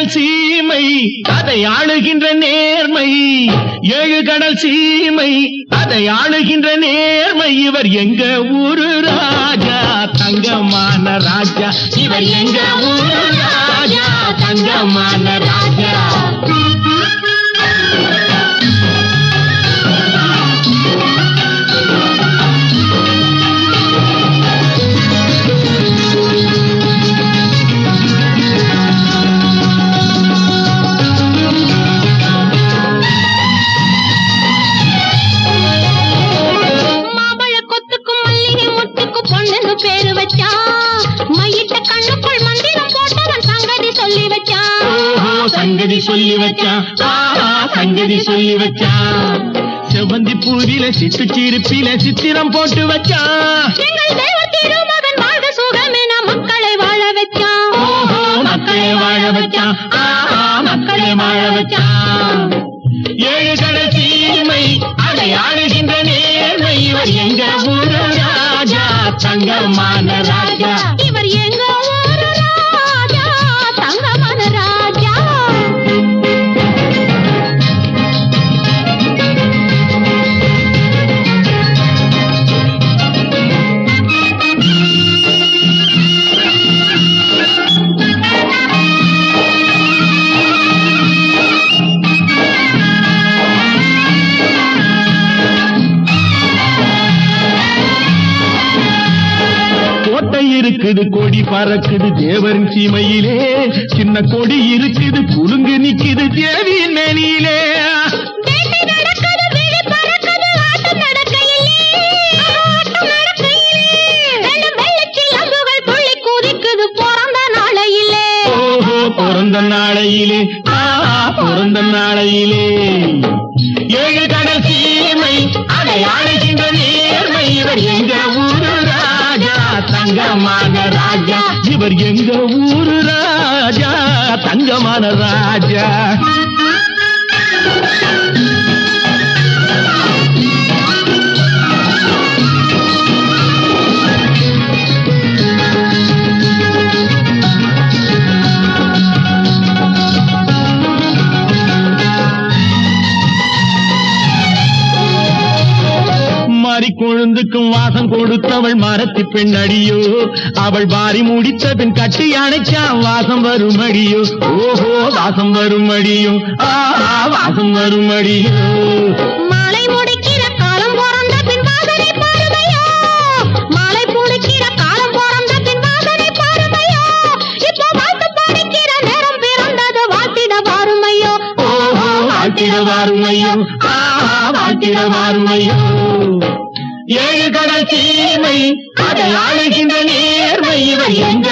கடல் சீமை அதை ஆளுகின்ற நேர்மை. ஏழு கடல் சீமை அதை ஆளுகின்ற நேர்மை. இவர் எங்க ஊரு ராஜா? தங்கமான ராஜா. இவர் எங்க ஊரு வச்சான் மையிட்ட கண்ணுக்குள் மந்திரம் போட்டவன் சங்கதி சொல்லி வச்சான் ஓஹோ சங்கதி சொல்லி வச்சான் ஆஹா சங்கதி சொல்லி வச்சான் செவந்தி பூரில சிட்டு சிரிப்பில சித்திரம் போட்டு மக்களை வாழ மக்களை வாழ மக்களை வாழ வச்சான் ஏழு கடல் தீமை அதை ஆளுகின்ற நேர்மை தங்கமான ராஜா. இவர் எங்க கோட்டை இருக்குது கொடி பறக்குது தேவரின் சீமையிலே. சின்ன கொடி இருக்குது குலுங்கு நிக்குது தேவியின் மேனியிலே. பிறந்த நாளையிலே. பிறந்த நாளையிலே. ஏழு கடல் சீமை அதை ஆளுகின்ற நேர்மை. இவர் எங்க தங்கமான ராஜா. இவர் எங்க ஊரு ராஜா? தங்கமான ராஜா. கொழுந்துக்கும் வாசம் கொடுத்தவள் மரத்து பெண்ணடியோ அவள் வாரி முடித்த பின் கட்டி அணைச்சான் வாசம் வரும் அடியோ ஓஹோ வாசம் வரும் அடியோ ஆஹா வாசம் வரும் அடியோ வாழ்த்திட வாருமையோ. வாழ்த்திட வாருமையோ. ஏழு கடல் தீமை அதை ஆளுகின்ற நேர்மை இவர் எங்க